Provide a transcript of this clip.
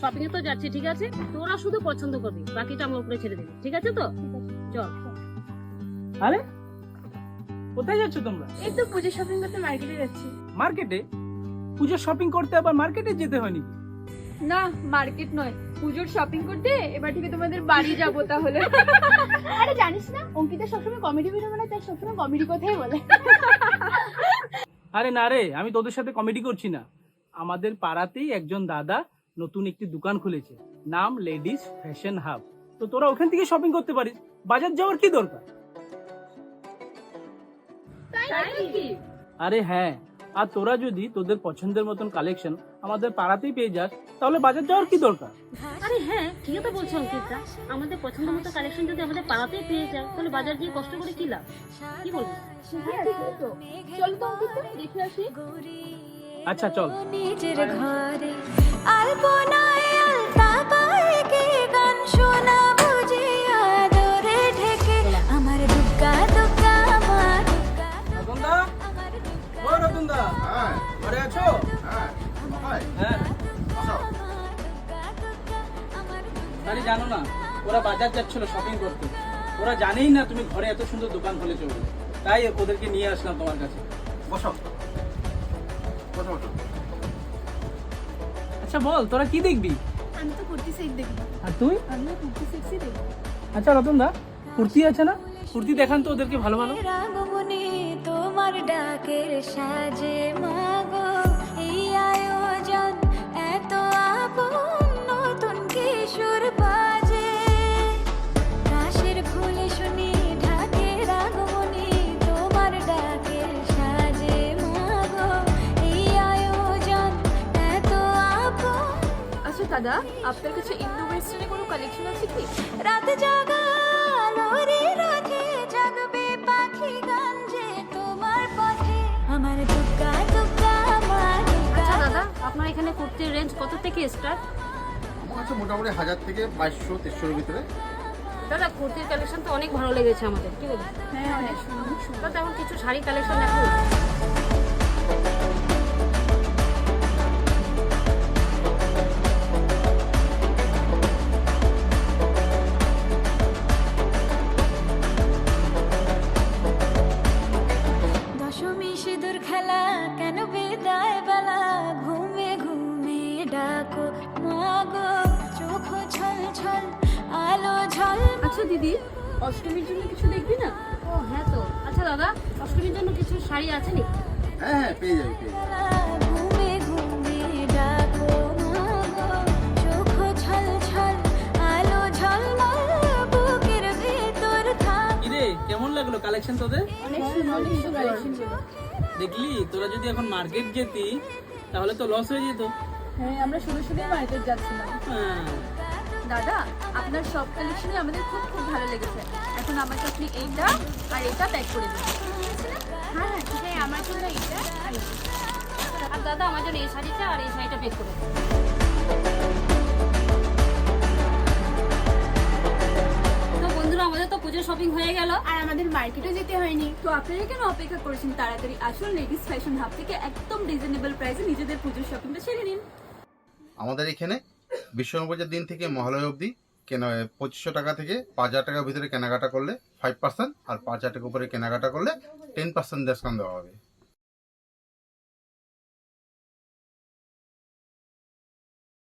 Shopping এ তো যাচ্ছি ঠিক আছে? তোরা শুধু পছন্দ করবি বাকিটা আমার উপরে ছেড়ে দিবি ঠিক আছে তো? চল। আরে কোথায় যাচ্ছ তোমরা? এই তো পুজো শপিং করতে মার্কেটে যাচ্ছি। মার্কেটে পুজোর শপিং করতে আবার মার্কেটে যেতে হয় নাকি না মার্কেট নয় পুজোর শপিং করতে এবার থেকে তোমাদের বাড়ি যাব তাহলে। আরে জানিস না অঙ্কিতা সবসময় কমেডি ভিডিও বানায় তাই সবসময় কমেডি কথাই বলে। আরে না রে আমি তোদের সাথে কমেডি করছি না। আমাদের পাড়াতেই একজন দাদা নতুন একটি দোকান খুলেছে নাম লেডিস ফ্যাশন হাব। তো তোরা ওখান থেকে শপিং করতে পারিস। বাজার যাওয়ার কি দরকার? আরে হ্যাঁ আর তোরা যদি তোদের পছন্দের মতন কালেকশন আমাদের পাড়াতেই পেয়ে যাস তাহলে বাজার যাওয়ার কি দরকার? আরে হ্যাঁ ঠিকই তো বলছো অঙ্কিতা। আমাদের পছন্দ মতো কালেকশন যদি আমাদের পাড়াতেই পেয়ে যায় তাহলে বাজার গিয়ে কষ্ট করে কি লাভ? কি বলব? চলো তো অঙ্কিতা দেখে আসি। আচ্ছা চল। নিজের ঘরে আলপনায় আলতা পায়ে কে গান শোনা বুঝি আদরে ঢেকে। আমার দুগ্গা দুগ্গা মা দুগ্গা রতনদা? ও রতনদা। হ্যাঁ। ঘরে আছো? হ্যাঁ। ভাই হ্যাঁ। আরে জানো না ওরা বাজার যাচ্ছিল শপিং করতে। ওরা জানেই না তুমি ঘরে এত সুন্দর দোকান খুলেছো তাই ওদেরকে নিয়ে আসলাম তোমার কাছে। বসো। বসো আচ্ছা বল তোরা কি দেখবি? আমি তো কুর্তি সেট দেখব। আর তুই? আমি কুর্তি দেখব। আচ্ছা রতন দা কুর্তি আছে না? কুর্তি দেখান তো ওদেরকে ভালো ভালো। তোমার ডাকের সাজে মাগো। দাদা আপনার কাছে ইন্দো ওয়েস্টার্নে কোনো কালেকশন আছে কি? রাত জাগা আলোরে রথে জাগবে পাখি গান যে তোমার পথে। আমার দুগ্গা দুগ্গা আমার আচ্ছা দাদা আপনার এখানে কুর্তির রেঞ্জ কত থেকে স্টার্ট আমার কাছে মোটামুটি হাজার থেকে বাইশশো তেইশশোর ভিতরে। দাদা কুর্তির কালেকশন তো অনেক ভালো লেগেছে আমাদের ঠিক আছে? হ্যাঁ অনেক সুন্দর। দাদা এখন কিছু শাড়ি কালেকশন দেখো আচ্ছা দিদি অষ্টমীর জন্য কিছু দেখবি না? ও হ্যাঁ তো। আচ্ছা দাদা অষ্টমীর জন্য কিছু শাড়ি আছে নি হ্যাঁ হ্যাঁ পেয়ে যাবে পেয়ে যাবে। ঘুমে ঘুমে ডাকো চোখ ছল ছল আলো ঝলমল বুকের ভেতর থাক। কিরে কেমন লাগল কালেকশন তোদের? অনেক সুন্দর অনেক সুন্দর। কালেকশন দেখলি তোরা যদি এখন মার্কেট যেতি তাহলে তো লস হয়ে যেত। হ্যাঁ আমরা শুধু শুধু মার্কেট যাচ্ছিলাম। হ্যাঁ। দাদা আপনার সব কালেকশনই আমাদের খুব খুব ভালো লেগেছে। এখন আমাকে আপনি এইটা আর এটা প্যাক করে দিন। হ্যাঁ হ্যাঁ আমার জন্য এইটা আর। আর দাদা আমার জন্য এই শাড়িটা আর এই শাড়িটা পেক করে দিন। আমাদের তো পুজোর শপিং হয়ে গেল। আর আমাদের মার্কেটে যেতে হয়নি। তো আপনারা কেন অপেক্ষা করেছেন তাড়াতাড়ি? আসুন লেডিস ফ্যাশন হাব থেকে একদম রিজনেবল প্রাইসে নিজেদের পুজোর শপিংটা সেরে নিন। আমাদের এখানে বিশ্বনগরের দিন থেকে মহালয় অবধি কেনা, পঁচিশশো টাকা থেকে পাঁচ হাজার টাকার ভিতরে কেনাকাটা করলে ফাইভ পার্সেন্ট আর পাঁচ হাজার টাকার উপরে কেনাকাটা করলে টেন পার্সেন্ট ডিসকাউন্ট দেওয়া হবে।